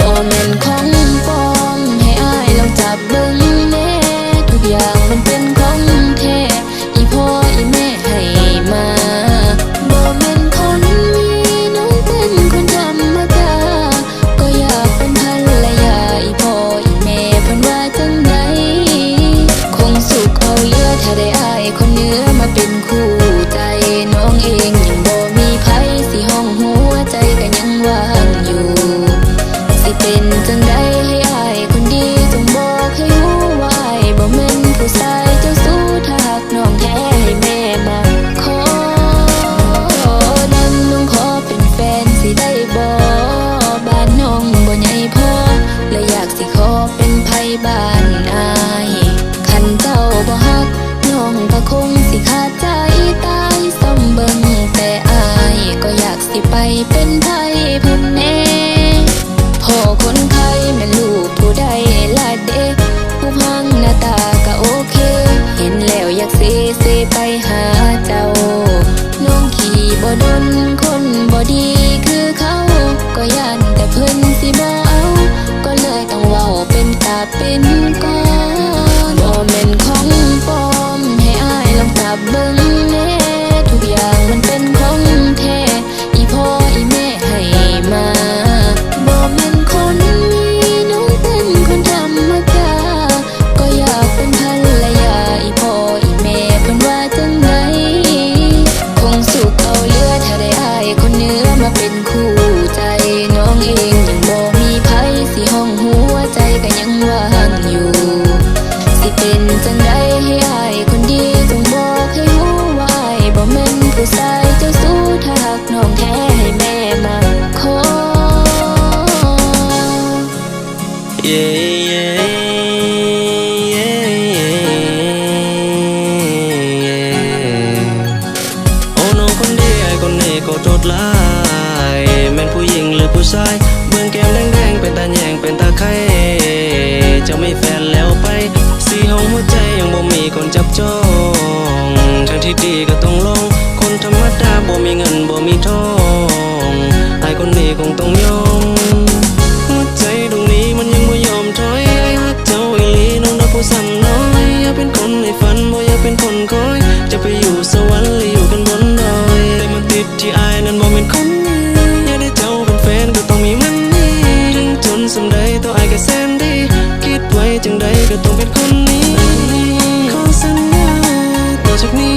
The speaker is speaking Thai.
บ่แม่นของ ก็คงสิขาดใจตายส่เบิ่ต่อายก็อยากสิไปเป็นไทยเพิ่นู้ชายเมืองเกมแดงๆเป็นตาแยงเป็นตาไข่จะไม่แฟนแล้วไป สีห้องหัวใจยังบ่มีคนจับจองทางที่ดีก็ต้องลง คนธรรมดาบ่มีเงินบ่มีทองไอ้คนนี้คงต้องยอม ตัวไอ้ก็แซนดีคิดไว้จังใดก็ต้องเป็นคนนี้ขอสัญญาต่อจากนี้